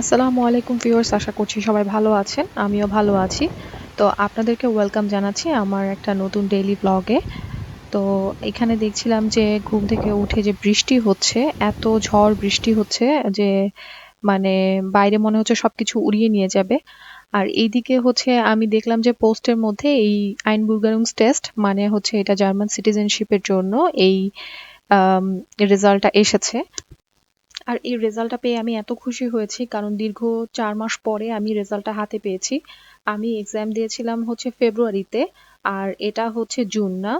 আসসালামু আলাইকুম ভিউয়ার্স, আশা করছি সবাই ভালো আছেন, আমিও ভালো আছি। তো আপনাদেরকে ওয়েলকাম জানাচ্ছি আমার একটা নতুন ডেইলি ব্লগে। তো এখানে দেখছিলাম যে ঘুম থেকে উঠে যে বৃষ্টি হচ্ছে, এত ঝড় বৃষ্টি হচ্ছে যে মানে বাইরে মনে হচ্ছে সব কিছু উড়িয়ে নিয়ে যাবে। আর এইদিকে হচ্ছে আমি দেখলাম যে পোস্টের মধ্যে এই আইন আইনবুর্গারুংস টেস্ট মানে হচ্ছে এটা জার্মান সিটিজেনশিপের জন্য এই রেজাল্টটা এসেছে। আর এই রেজাল্টটা পেয়ে আমি এত খুশি হয়েছি, কারণ দীর্ঘ চার মাস পরে আমি রেজাল্টটা হাতে পেয়েছি। আমি এক্সাম দিয়েছিলাম হচ্ছে ফেব্রুয়ারিতে আর এটা হচ্ছে জুন না?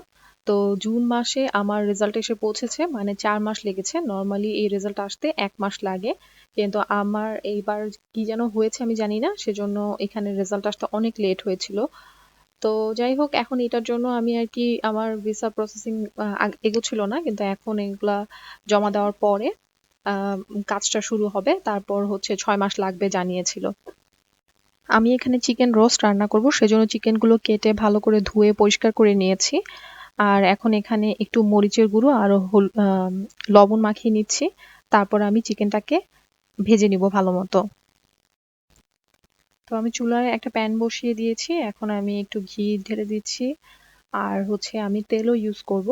তো জুন মাসে আমার রেজাল্ট এসে পৌঁছেছে মানে চার মাস লেগেছে। নর্মালি এই রেজাল্ট আসতে এক মাস লাগে, কিন্তু আমার এইবার কি যেন হয়েছে আমি জানি না, সেজন্য এখানে রেজাল্ট আসতে অনেক লেট হয়েছিল। তো যাই হোক, এখন এটার জন্য আমি আর কি আমার ভিসা প্রসেসিং এগোচ্ছিল না, কিন্তু এখন এগুলা জমা দেওয়ার পরে কাজটা শুরু হবে। তারপর হচ্ছে ছয় মাস লাগবে জানিয়েছিল। আমি এখানে চিকেন রোস্ট রান্না করব। সেজন্য চিকেনগুলো কেটে ভালো করে ধুয়ে পরিষ্কার করে নিয়েছি। আর এখন এখানে একটু মরিচের গুঁড়ো আর লবণ মাখিয়ে নিচ্ছি। তারপর আমি চিকেনটাকে ভেজে নিব ভালো মতো। তো আমি চুলায় একটা প্যান বসিয়ে দিয়েছি। এখন আমি একটু ঘি ঢেলে দিচ্ছি। আর হচ্ছে আমি তেলও ইউজ করব।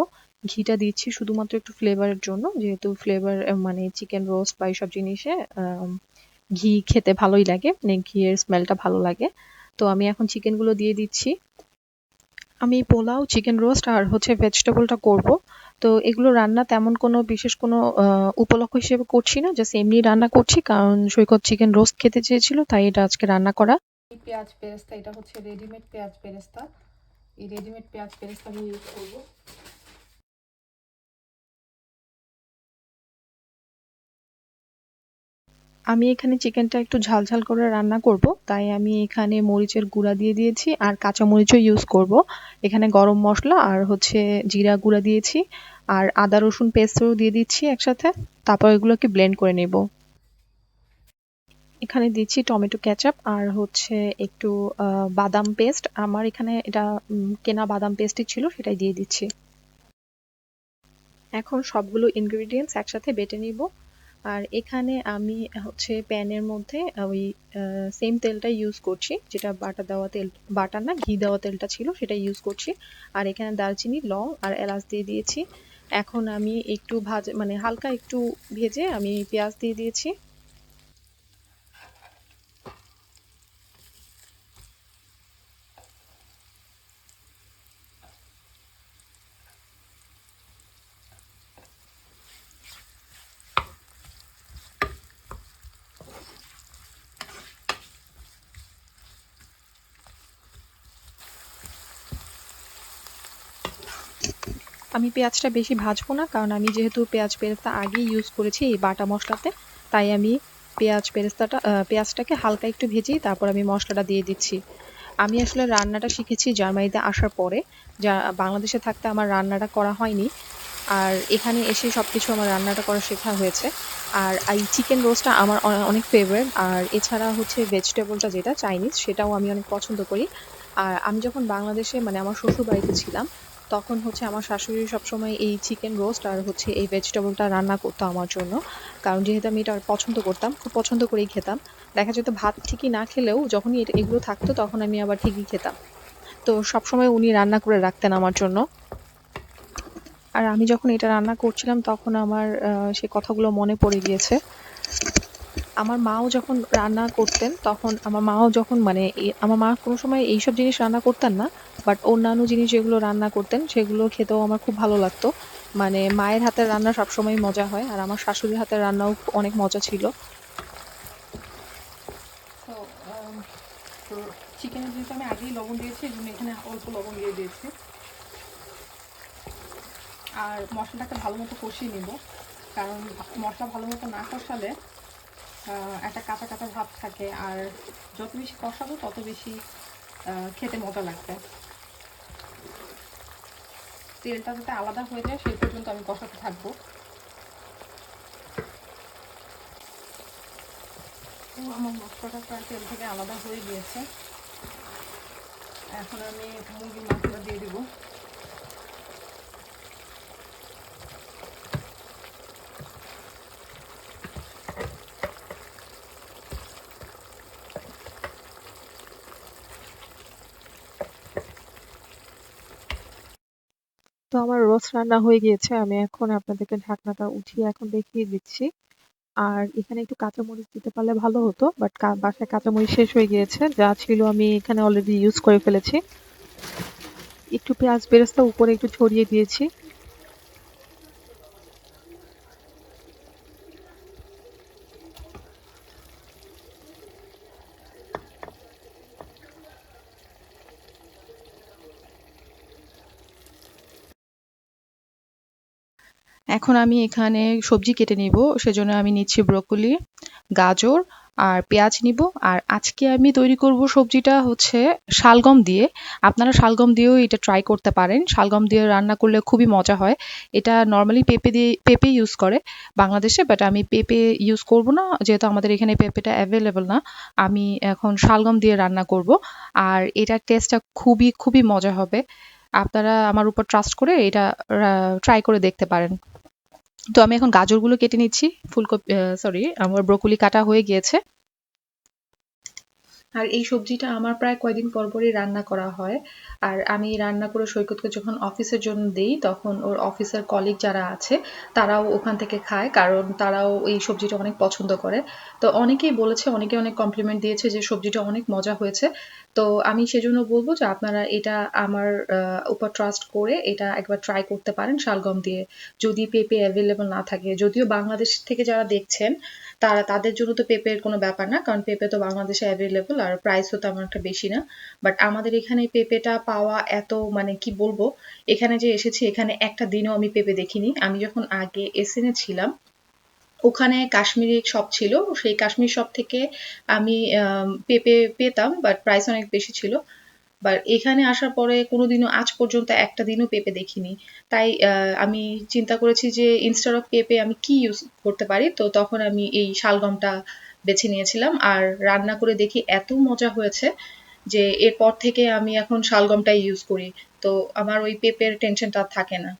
ঘিটা দিচ্ছি শুধুমাত্র একটু ফ্লেভারের জন্য, যেহেতু ফ্লেভার মানে চিকেন রোস্ট বা এইসব জিনিসে ঘি খেতে ভালোই লাগে মানে ঘিয়ের স্মেলটা ভালো লাগে। তো আমি এখন চিকেনগুলো দিয়ে দিচ্ছি। আমি পোলাও চিকেন রোস্ট আর হচ্ছে ভেজিটেবলটা করব। তো এগুলো রান্না তেমন কোনো বিশেষ কোনো উপলক্ষ হিসেবে করছি না জাস্ট এমনি রান্না করছি, কারণ সৈকত চিকেন রোস্ট খেতে চেয়েছিল, তাই এটা আজকে রান্না করা। পেঁয়াজ পেরেস্তা এটা হচ্ছে রেডিমেড পেঁয়াজ পেরেস্তা এই রেডিমেড পেঁয়াজ পেরেস্তা আমি ইউজ করব। আমি এখানে চিকেনটা একটু ঝালঝাল করে রান্না করব, তাই আমি এখানে মরিচের গুঁড়া দিয়ে দিয়েছি আর কাঁচা মরিচও ইউজ করব। এখানে গরম মশলা আর হচ্ছে জিরা গুঁড়া দিয়েছি আর আদা, রসুন পেস্টও দিয়ে দিচ্ছি একসাথে, তারপর এগুলোকে ব্লেন্ড করে নেব। এখানে দিচ্ছি টমেটো ক্যাচাপ আর হচ্ছে একটু বাদাম পেস্ট আমার এখানে এটা কেনা বাদাম পেস্টই ছিল, সেটাই দিয়ে দিচ্ছি। এখন সবগুলো ইনগ্রিডিয়েন্টস একসাথে বেটে নিব। আর এখানে আমি হচ্ছে প্যানের মধ্যে ওই সেম তেলটা ইউজ করছি, যেটা বাটা দেওয়া তেল, বাটা না, ঘি দেওয়া তেলটা ছিল, সেটা ইউজ করছি। আর এখানে দারচিনি, লং আর এলাচ দিয়ে দিয়েছি। এখন আমি একটু ভাজ মানে হালকা একটু ভেজে আমি পেঁয়াজ দিয়ে দিয়েছি। আমি পেঁয়াজটা বেশি ভাজবো না, কারণ আমি যেহেতু পেঁয়াজ পেরেস্তা আগেই ইউজ করেছি এই বাটা মশলাতে, তাই আমি পেঁয়াজ পেরেস্তাটা পেঁয়াজটাকে হালকা একটু ভেজেই তারপর আমি মশলাটা দিয়ে দিচ্ছি। আমি আসলে রান্নাটা শিখেছি জার্মানিতে আসার পরে, যা বাংলাদেশে থাকতে আমার রান্নাটা করা হয়নি, আর এখানে এসে সব কিছু আমার রান্নাটা করা শেখা হয়েছে। আর এই চিকেন রোস্টটা আমার অনেক ফেভারিট আর এছাড়া হচ্ছে ভেজিটেবলটা যেটা চাইনিজ সেটাও আমি অনেক পছন্দ করি। আর আমি যখন বাংলাদেশে মানে আমার শ্বশুর বাড়িতে ছিলাম তখন হচ্ছে আমার শাশুড়ি সবসময় এই চিকেন রোস্ট আর হচ্ছে এই ভেজিটেবলটা রান্না করতো আমার জন্য। কারণ যেহেতু আমি এটা পছন্দ করতাম, খুব পছন্দ করেই খেতাম। দেখা যেত ভাত ঠিকই না খেলেও যখনই এগুলো থাকতো তখন আমি আবার ঠিকই খেতাম। তো সবসময় উনি রান্না করে রাখতেন আমার জন্য। আর আমি যখন এটা রান্না করছিলাম তখন আমার সে কথাগুলো মনে পড়ে গিয়েছে। আমার মাও যখন রান্না করতেন, তখন আমার মাও যখন মানে আমার মা কোনো সময় এইসব জিনিস রান্না করতেন না বাট অন্যান্য জিনিস যেগুলো রান্না করতেন, সেগুলো খেতেও আমার খুব ভালো লাগতো। মানে মায়ের হাতের রান্না সবসময় মজা হয়, আর আমার শাশুড়ির হাতের রান্নাও অনেক মজা ছিল। চিকেনের যেহেতু আমি আগেই লবণ দিয়েছি, এই এখানে অল্প লবণ দিয়ে দিয়েছি। আর মশলাটাকে ভালো মতো কষিয়ে নেব, কারণ মশলা ভালো মতো না কষালে একটা কাঁচা কাঁচা ভাব থাকে আর যত বেশি কষাবো, তত বেশি খেতে মজা লাগবে। তেলটা যাতে আলাদা হয়ে যায়, সেই পর্যন্ত আমি কষাতে থাকব। আমার মশলাটা প্রায় তেল থেকে আলাদা হয়ে গিয়েছে। এখন আমি মুরগির মাংসটা দিয়ে দেবো। তো আমার রোস্ট রান্না হয়ে গিয়েছে, আমি এখন আপনাদেরকে ঢাকনাটা উঠিয়ে এখন দেখিয়ে দিচ্ছি। আর এখানে একটু কাঁচামরিচ দিতে পারলে ভালো হতো বাট বাসায় কাঁচামরিচ শেষ হয়ে গিয়েছে, যা ছিল আমি এখানে অলরেডি ইউজ করে ফেলেছি। একটু পেঁয়াজ বেরেস্তা উপরে একটু ছড়িয়ে দিয়েছি। এখন আমি এখানে সবজি কেটে নিব, সেজন্য আমি নিচ্ছি ব্রোকলি, গাজর আর পেঁয়াজ নিব। আর আজকে আমি তৈরি করব সবজিটা হচ্ছে শালগম দিয়ে। আপনারা শালগম দিয়েও এটা ট্রাই করতে পারেন। শালগম দিয়ে রান্না করলে খুবই মজা হয়। এটা নর্মালি পেঁপে দিয়ে, পেঁপে ইউজ করে বাংলাদেশে বাট আমি পেঁপে ইউজ করব না, যেহেতু আমাদের এখানে পেঁপেটা অ্যাভেলেবল না। আমি এখন শালগম দিয়ে রান্না করব। আর এটার টেস্টটা খুবই খুবই মজা হবে। আপনারা আমার উপর ট্রাস্ট করে এটা ট্রাই করে দেখতে পারেন। তো আমি এখন গাজরগুলো কেটে নিচ্ছি ফুলকপি সরি আমার ব্রোকলি কাটা হয়ে গিয়েছে। আর এই সবজিটা আমার প্রায় কয়দিন পর পরই রান্না করা হয়। আর আমি রান্না করে সৈকতকে যখন অফিসের জন্য দেই, তখন ওর অফিসের কলিগ যারা আছে, তারাও ওখান থেকে খায়, কারণ তারাও এই সবজিটা অনেক পছন্দ করে। তো অনেকেই বলেছে, অনেকে অনেক কমপ্লিমেন্ট দিয়েছে যে সবজিটা অনেক মজা হয়েছে। তো আমি সেজন্য বলব যে আপনারা এটা আমার উপর ট্রাস্ট করে এটা একবার ট্রাই করতে পারেন শালগম দিয়ে। যদি পেঁপে অ্যাভেলেবল না থাকে, যদিও বাংলাদেশ থেকে যারা দেখছেন, তারা, তাদের জন্য তো পেঁপের কোনো ব্যাপার না, কারণ পেঁপে তো বাংলাদেশে অ্যাভেলেবল আর প্রাইসও তেমন একটা বেশি না। বাট আমাদের এখানে পেঁপেটা পাওয়া এত মানে কি বলব? এখানে যে এসেছি, এখানে একটা দিনও আমি পেঁপে দেখিনি। আমি যখন আগে এসএনে ছিলাম, ওখানে কাশ্মীরি শপ ছিল। সেই কাশ্মীর শপ থেকে আমি পেঁপে পেতাম বাট প্রাইস অনেক বেশি ছিল। বাট এখানে আসার পরে কোনোদিনও আজ পর্যন্ত একটা দিনও পেঁপে দেখিনি। তাই আমি চিন্তা করেছি যে ইনস্টার অফ পেঁপে আমি কি ইউজ করতে পারি? তো তখন আমি এই শালগমটা বেছে নিয়েছিলাম আর রান্না করে দেখি এত মজা হয়েছে যে এরপর থেকে আমি এখন শালগমটাই ইউজ করি। তো আমার ওই পেঁপের টেনশনটা থাকে না।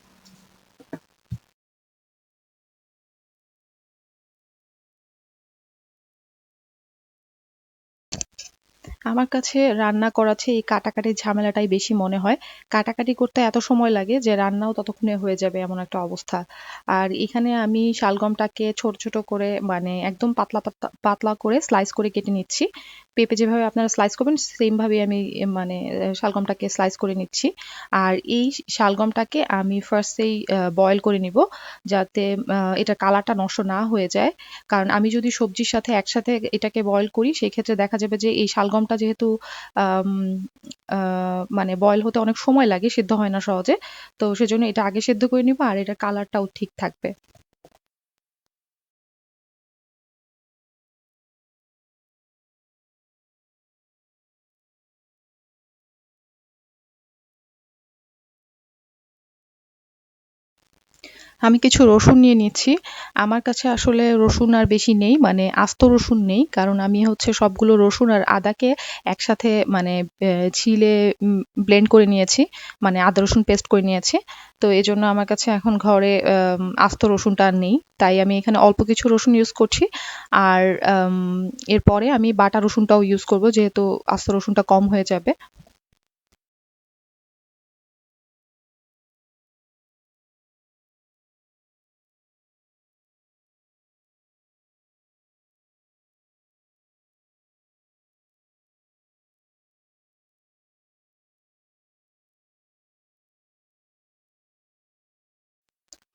আমার কাছে রান্না করাছে এই কাটাকাটির ঝামেলাটাই বেশি মনে হয়। কাটাকাটি করতে এত সময় লাগে যে রান্নাও ততক্ষণে হয়ে যাবে এমন একটা অবস্থা। আর এখানে আমি শালগমটাকে ছোট ছোট করে মানে একদম পাতলা পাতলা পাতলা করে স্লাইস করে কেটে নিচ্ছি। পেঁপে যেভাবে আপনারা স্লাইস করবেন সেমভাবে আমি মানে শালগমটাকে স্লাইস করে নিচ্ছি। আর এই শালগমটাকে আমি ফার্স্টেই বয়েল করে নিব, যাতে এটা কালারটা নষ্ট না হয়ে যায়। কারণ আমি যদি সবজির সাথে একসাথে এটাকে বয়েল করি সেই ক্ষেত্রে দেখা যাবে যে এই শালগমটা যেহেতু মানে বয়েল হতে অনেক সময় লাগে, সিদ্ধ হয় না সহজে। তো সেজন্য এটা আগে সেদ্ধ করে নিব, আর এটার কালারটাও ঠিক থাকবে। আমি কিছু রসুন নিয়ে নিচ্ছি। আমার কাছে আসলে রসুন আর বেশি নেই মানে আস্ত রসুন নেই, কারণ আমি হচ্ছে সবগুলো রসুন আর আদাকে একসাথে মানে ছিলে ব্লেন্ড করে নিয়েছি মানে আদা রসুন পেস্ট করে নিয়েছি। তো এই জন্য আমার কাছে এখন ঘরে আস্ত রসুনটা আর নেই। তাই আমি এখানে অল্প কিছু রসুন ইউজ করছি। আর এরপরে আমি বাটা রসুনটাও ইউজ করব, যেহেতু আস্ত রসুনটা কম হয়ে যাবে।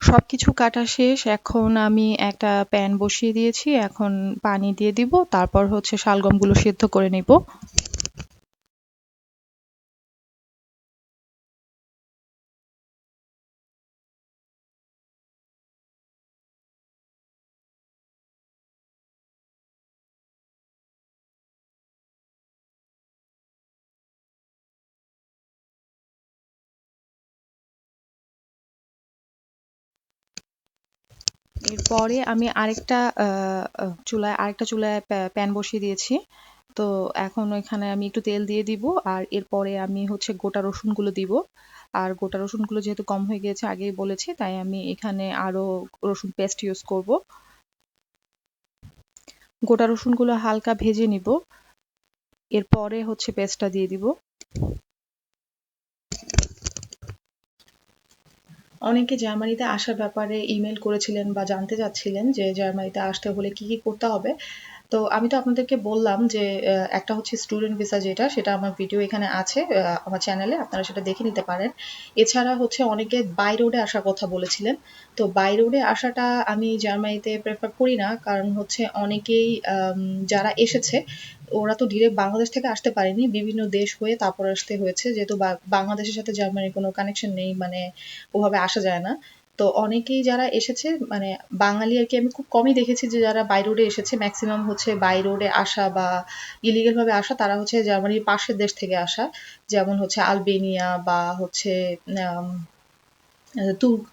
সবকিছু কাটা শেষ। এখন আমি একটা প্যান বসিয়ে দিয়েছি। এখন পানি দিয়ে দিব। তারপর হচ্ছে শালগমগুলো সেদ্ধ করে নিব। এরপরে আমি আরেকটা চুলায় আরেকটা চুলায় প্যান বসিয়ে দিয়েছি। তো এখন ওইখানে আমি একটু তেল দিয়ে দিব আর এরপরে আমি হচ্ছে গোটা রসুনগুলো দিব। আর গোটা রসুনগুলো যেহেতু কম হয়ে গিয়েছে, আগেই বলেছি, তাই আমি এখানে আরও রসুন পেস্ট ইউজ করব। গোটা রসুনগুলো হালকা ভেজে নিব। এরপরে হচ্ছে পেস্টটা দিয়ে দিব। অনেকে জার্মানিতে আসার ব্যাপারে ইমেল করেছিলেন বা জানতে চাচ্ছিলেন যে জার্মানিতে আসতে হলে কি কি করতে হবে। তো আমি তো আপনাদেরকে বললাম যে একটা হচ্ছে স্টুডেন্ট ভিসা যেটা, সেটা আমার ভিডিও এখানে আছে আমার চ্যানেলে আপনারা সেটা দেখে নিতে পারেন। এছাড়া হচ্ছে অনেকে বাই রোডে আসার কথা বলেছিলেন। তো বাই রোডে আসাটা আমি জার্মানিতে প্রেফার করি না, কারণ হচ্ছে অনেকেই যারা এসেছে, ওরা তো ডিরেক্ট বাংলাদেশ থেকে আসতে পারেনি, বিভিন্ন দেশ হয়ে তারপর আসতে হয়েছে, যেহেতু বাংলাদেশের সাথে জার্মানির কোনো কানেকশন নেই মানে ওভাবে আসা যায় না। তো অনেকেই যারা এসেছে মানে বাঙালি আর কি, আমি খুব কমই দেখেছি যে যারা বাইরোডে এসেছে। ম্যাক্সিমাম হচ্ছে বাইরোডে আসা বা ইলিগেল ভাবে আসা, তারা হচ্ছে জার্মানির পাশের দেশ থেকে আসা। যেমন হচ্ছে আলবেনিয়া বা হচ্ছে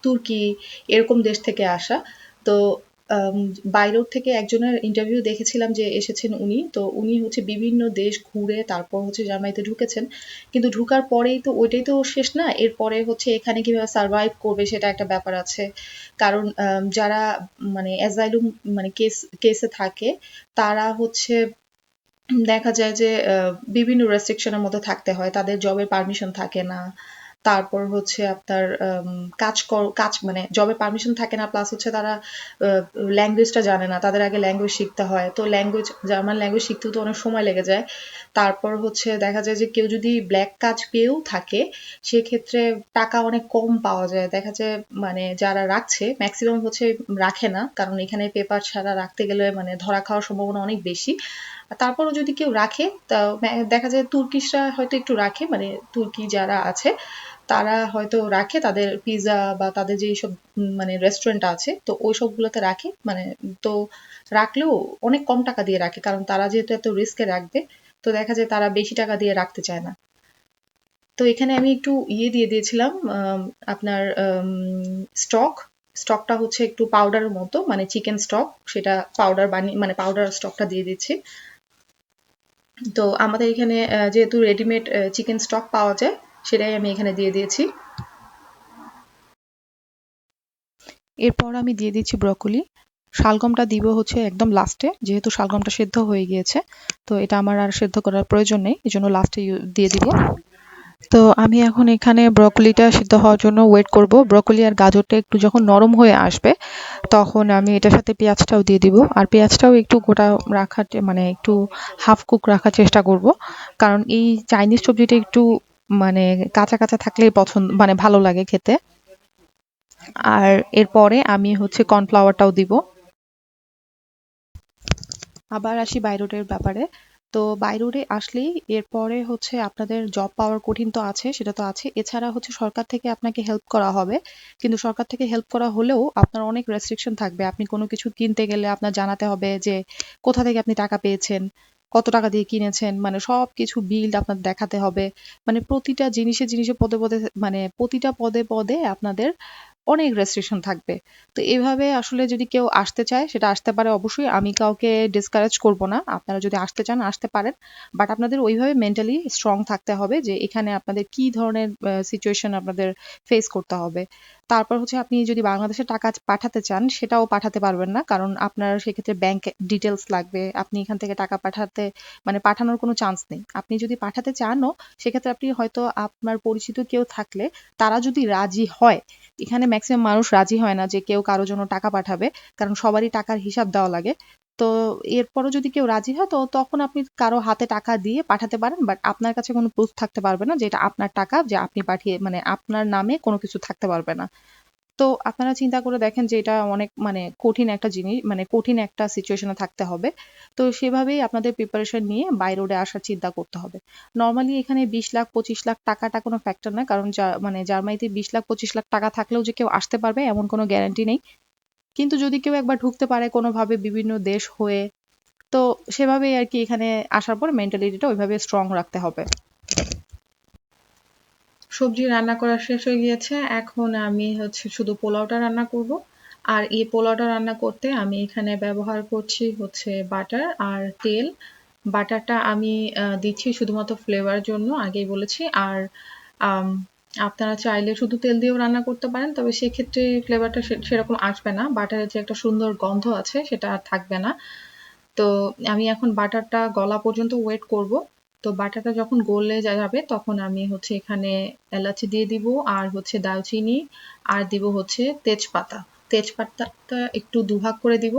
তুর্কি, এরকম দেশ থেকে আসা। তো বাইরের থেকে একজনের ইন্টারভিউ দেখেছিলাম যে এসেছেন উনি। তো উনি হচ্ছে বিভিন্ন দেশ ঘুরে তারপর হচ্ছে জার্মানিতে ঢুকেছেন। কিন্তু ঢুকার পরেই তো ওইটাই তো শেষ না, এরপরে হচ্ছে এখানে কীভাবে সার্ভাইভ করবে সেটা একটা ব্যাপার আছে। কারণ যারা মানে অ্যাজাইলুম মানে কেস কেসে থাকে, তারা হচ্ছে দেখা যায় যে বিভিন্ন রেস্ট্রিকশনের মধ্যে থাকতে হয়। তাদের জবের পারমিশন থাকে না। তারপর হচ্ছে আপনার কাজ কর, কাজ মানে জবের পারমিশন থাকে না প্লাস হচ্ছে তারা ল্যাঙ্গুয়েজটা জানে না, তাদের আগে ল্যাঙ্গুয়েজ শিখতে হয়। তো ল্যাঙ্গুয়েজ জার্মান ল্যাঙ্গুয়েজ শিখতেও তো অনেক সময় লেগে যায়। তারপর হচ্ছে দেখা যায় যে কেউ যদি ব্ল্যাক কাজ পেয়েও থাকে, সেক্ষেত্রে টাকা অনেক কম পাওয়া যায়। দেখা যায় মানে যারা রাখছে ম্যাক্সিমাম হচ্ছে রাখে না, কারণ এখানে পেপার ছাড়া রাখতে গেলে মানে ধরা খাওয়ার সম্ভাবনা অনেক বেশি। তারপরও যদি কেউ রাখে, তা, দেখা যায় তুর্কিশরা হয়তো একটু রাখে মানে তুর্কি যারা আছে তারা হয়তো রাখে তাদের পিৎজা বা তাদের যে সব মানে রেস্টুরেন্ট আছে, তো ওই সবগুলোতে রাখে। মানে তো রাখলেও অনেক কম টাকা দিয়ে রাখে, কারণ তারা যেহেতু এত রিস্কে রাখবে, তো দেখা যায় তারা বেশি টাকা দিয়ে রাখতে চায় না। তো এখানে আমি একটু ইয়ে দিয়ে দিয়েছিলাম আপনার স্টক স্টকটা হচ্ছে একটু পাউডারের মতো মানে চিকেন স্টক সেটা পাউডার বানিয়ে মানে পাউডার স্টকটা দিয়ে দিচ্ছি। তো আমাদের এখানে যেহেতু রেডিমেড চিকেন স্টক পাওয়া যায় সেটাই আমি এখানে দিয়ে দিয়েছি। এরপর আমি দিয়ে দিচ্ছি ব্রকলি। শালগমটা দিব হচ্ছে একদম লাস্টে যেহেতু শালগমটা সেদ্ধ হয়ে গিয়েছে, তো এটা আমার আর সেদ্ধ করার প্রয়োজন নেই এই জন্য লাস্টে দিয়ে দিব। তো আমি এখন এখানে ব্রকলিটা সিদ্ধ হওয়ার জন্য ওয়েট করব। ব্রকলি আর গাজরটা একটু যখন নরম হয়ে আসবে, তখন আমি এটার সাথে পেঁয়াজটাও দিয়ে দিব। আর পেঁয়াজটাও একটু গোটা রাখার মানে একটু হাফ কুক রাখার চেষ্টা করব। কারণ এই চাইনিজ সবজিটা একটু মানে কাঁচা কাঁচা থাকলেই পছন্দ মানে ভালো লাগে খেতে। আর এরপরে আমি হচ্ছে কর্নফ্লাওয়ারটাও দিব। আবার আসি বাইরোডের ব্যাপারে। তো বাইরোডে আসলেই এরপরে হচ্ছে আপনাদের জব পাওয়ার কঠিন তো আছে, সেটা তো আছে। এছাড়া হচ্ছে সরকার থেকে আপনাকে হেল্প করা হবে। কিন্তু সরকার থেকে হেল্প করা হলেও আপনার অনেক রেস্ট্রিকশন থাকবে। আপনি কোনো কিছু কিনতে গেলে আপনার জানাতে হবে যে কোথা থেকে আপনি টাকা পেয়েছেন। কত টাকা দিয়ে কিনেছেন? মানে সব কিছু বিল আপনার দেখাতে হবে। মানে প্রতিটা জিনিসে জিনিসে পদে পদে মানে প্রতিটা পদে পদে আপনাদের অনেক রেস্ট্রিকশন থাকবে। তো এভাবে আসলে যদি কেউ আসতে চায়, সেটা আসতে পারে অবশ্যই। আমি কাউকে ডিসকারেজ করব না। আপনারা যদি আসতে চান, আসতে পারেন। বাট আপনাদের ওইভাবে মেন্টালি স্ট্রং থাকতে হবে যে, এখানে আপনাদের কি ধরনের সিচুয়েশন আপনাদের ফেস করতে হবে। তারপর হচ্ছে আপনি যদি বাংলাদেশে টাকা পাঠাতে চান, সেটাও পাঠাতে পারবেন না। কারণ আপনার সেক্ষেত্রে ব্যাংক ডিটেলস লাগবে। আপনি এখান থেকে টাকা পাঠাতে মানে পাঠানোর কোনো চান্স নেই। আপনি যদি পাঠাতে চানও, সেক্ষেত্রে আপনি হয়তো আপনার পরিচিত কেউ থাকলে, তারা যদি রাজি হয়, এখানে ম্যাক্সিমাম মানুষ রাজি হয় না যে কেউ কারোর জন্য টাকা পাঠাবে, কারণ সবারই টাকার হিসাব দেওয়া লাগে। তো এরপরও যদি কেউ রাজি হয়, তো তখন আপনি কারও হাতে টাকা দিয়ে পাঠাতে পারেন বাট আপনার কাছে কোনো প্রুফ থাকতে পারবে না যে এটা আপনার টাকা, যে আপনি পাঠিয়ে মানে আপনার নামে কোনো কিছু থাকতে পারবে না। তো আপনারা চিন্তা করে দেখেন যে এটা অনেক মানে কঠিন একটা জিনিস মানে কঠিন একটা সিচুয়েশনে থাকতে হবে। তো সেভাবেই আপনাদের প্রিপারেশন নিয়ে বাই রোডে আসার চিন্তা করতে হবে। নর্মালি এখানে বিশ লাখ, পঁচিশ লাখ টাকাটা কোনো ফ্যাক্টর না কারণ মানে জার্মানিতে বিশ লাখ, পঁচিশ লাখ টাকা থাকলেও যে কেউ আসতে পারবে এমন কোনো গ্যারান্টি নেই। কিন্তু যদি কেউ একবার ঢুকতে পারে কোনোভাবে বিভিন্ন দেশ হয়ে, তো সেভাবেই আর কি এখানে আসার পর মেন্টালিটিটা ওইভাবে স্ট্রং রাখতে হবে। সবজি রান্না করা শেষ হয়ে গিয়েছে। এখন আমি হচ্ছে শুধু পোলাওটা রান্না করব। আর এই পোলাওটা রান্না করতে আমি এখানে ব্যবহার করছি হচ্ছে বাটার আর তেল। বাটারটা আমি দিচ্ছি শুধুমাত্র ফ্লেভার জন্য, আগেই বলেছি। আর আপনারা চাইলে শুধু তেল দিয়েও রান্না করতে পারেন, তবে সেক্ষেত্রে ফ্লেভারটা সেরকম আসবে না। বাটারের যে একটা সুন্দর গন্ধ আছে, সেটা আর থাকবে না। তো আমি এখন বাটারটা গলা পর্যন্ত ওয়েট করব। তো বাটাটা যখন গলে যাবে তখন আমি হচ্ছে এখানে এলাচি দিয়ে দিব আর হচ্ছে দারচিনি আর দিব হচ্ছে তেজপাতা। তেজপাতাটা একটু দুভাগ করে দিব।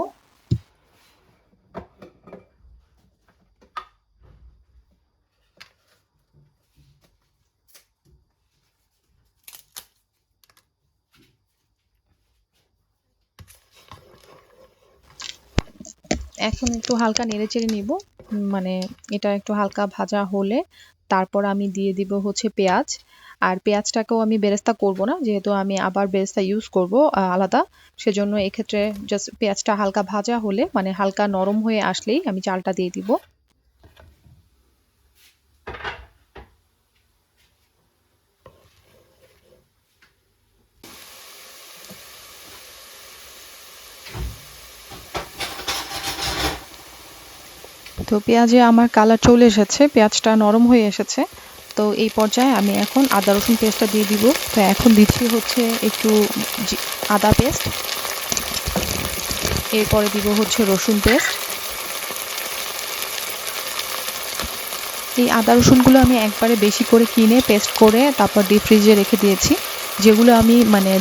এখন একটু হালকা নেড়েচেড়ে নিব। উম, মানে এটা একটু হালকা ভাজা হলে তারপর আমি দিয়ে দিব হচ্ছে পেঁয়াজ। আর পেঁয়াজটাকেও আমি বেরেস্তা করব না, যেহেতু আমি আবার বেরেস্তা ইউজ করব আলাদা। সেজন্য এক্ষেত্রে জাস্ট পেঁয়াজটা হালকা ভাজা হলে মানে হালকা নরম হয়ে আসলেই আমি চালটা দিয়ে দিব। তো পেঁয়াজে আমার কালার চলে এসেছে, পেঁয়াজটা নরম হয়ে এসেছে। তো এই পর্যায়ে আমি এখন আদা, রসুন পেস্টটা দিয়ে দিব। তো এখন দিচ্ছি হচ্ছে একটু আদা পেস্ট। এরপরে দিব হচ্ছে রসুন পেস্ট। এই আদা, রসুনগুলো আমি একবারে বেশি করে কিনে পেস্ট করে তারপর ডিপ ফ্রিজে রেখে দিয়েছি। যেগুলো আমি মানে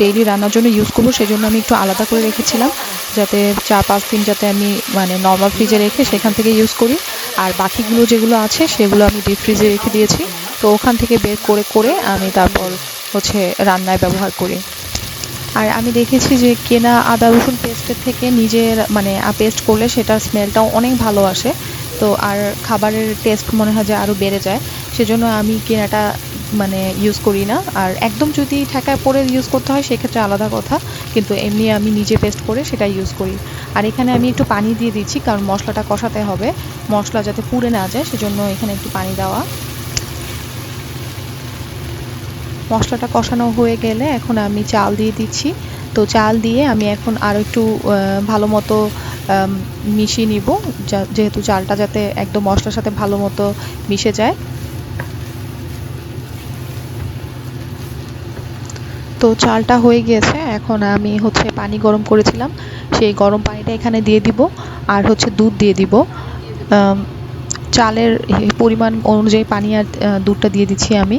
ডেইলি রান্নার জন্য ইউজ করব, সেজন্য আমি একটু আলাদা করে রেখেছিলাম। যাতে চার পাঁচ দিন যাতে আমি মানে নর্মাল ফ্রিজে রেখে সেখান থেকে ইউজ করি। আর বাকিগুলো যেগুলো আছে সেগুলো আমি ডিপ ফ্রিজে রেখে দিয়েছি। তো ওখান থেকে বের করে করে আমি তারপর হচ্ছে রান্নায় ব্যবহার করি। আর আমি দেখেছি যে কেনা আদা, রসুন পেস্টের থেকে নিজের মানে পেস্ট করলে সেটার স্মেলটাও অনেক ভালো আসে। তো আর খাবারের টেস্ট মনে হয় যে আরও বেড়ে যায়। সেজন্য আমি কেনাটা মানে ইউজ করি না। আর একদম যদি ঠেকায় পরে ইউজ করতে হয়, সেক্ষেত্রে আলাদা কথা। কিন্তু এমনি আমি নিজে পেস্ট করে সেটা ইউজ করি। আর এখানে আমি একটু পানি দিয়ে দিচ্ছি, কারণ মশলাটা কষাতে হবে। মশলা যাতে পুড়ে না যায়, সেজন্য এখানে একটু পানি দেওয়া। মশলাটা কষানো হয়ে গেলে এখন আমি চাল দিয়ে দিচ্ছি। তো চাল দিয়ে আমি এখন আরও একটু ভালো মতো মিশিয়ে নিব। যেহেতু চালটা যাতে একদম মশলার সাথে ভালো মতো মিশে যায়। তো চালটা হয়ে গিয়েছে এখন আমি হচ্ছে পানি গরম করেছিলাম। সেই গরম পানিটা এখানে দিয়ে দিব আর হচ্ছে দুধ দিয়ে দিব। চালের পরিমাণ অনুযায়ী পানি আর দুধটা দিয়ে দিচ্ছি আমি।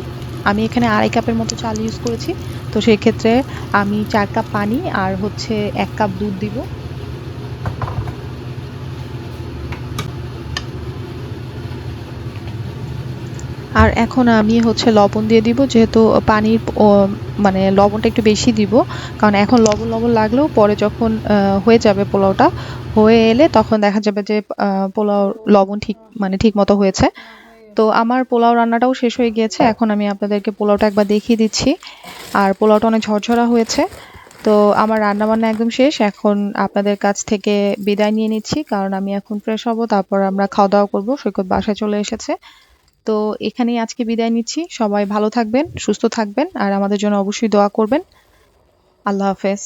আমি এখানে আড়াই কাপের মতো চাল ইউজ করেছি। তো সেক্ষেত্রে আমি চার কাপ পানি আর হচ্ছে এক কাপ দুধ দিব। আর এখন আমি হচ্ছে লবণ দিয়ে দিব, যেহেতু পানির মানে লবণটা একটু বেশি দিব, কারণ এখন লবণ লবণ লাগলেও পরে যখন হয়ে যাবে পোলাওটা, হয়ে এলে তখন দেখা যাবে যে পোলাও লবণ ঠিক মানে ঠিক মতো হয়েছে। তো আমার পোলাও রান্নাটাও শেষ হয়ে গিয়েছে, এখন আমি আপনাদেরকে পোলাওটা একবার দেখিয়ে দিচ্ছি। আর পোলাওটা অনেক ঝরঝরা হয়েছে, তো আমার রান্না বান্না একদম শেষ, এখন আপনাদের কাছ থেকে বিদায় নিয়ে নিচ্ছি, কারণ আমি এখন ফ্রেশ হব, তারপর আমরা খাওয়া দাওয়া করব, সৈকত বাসায় চলে এসেছে। তো এখানেই আজকে বিদায় নিচ্ছি। সবাই ভালো থাকবেন, সুস্থ থাকবেন, আর আমাদের জন্য অবশ্যই দোয়া করবেন। আল্লাহ হাফেজ।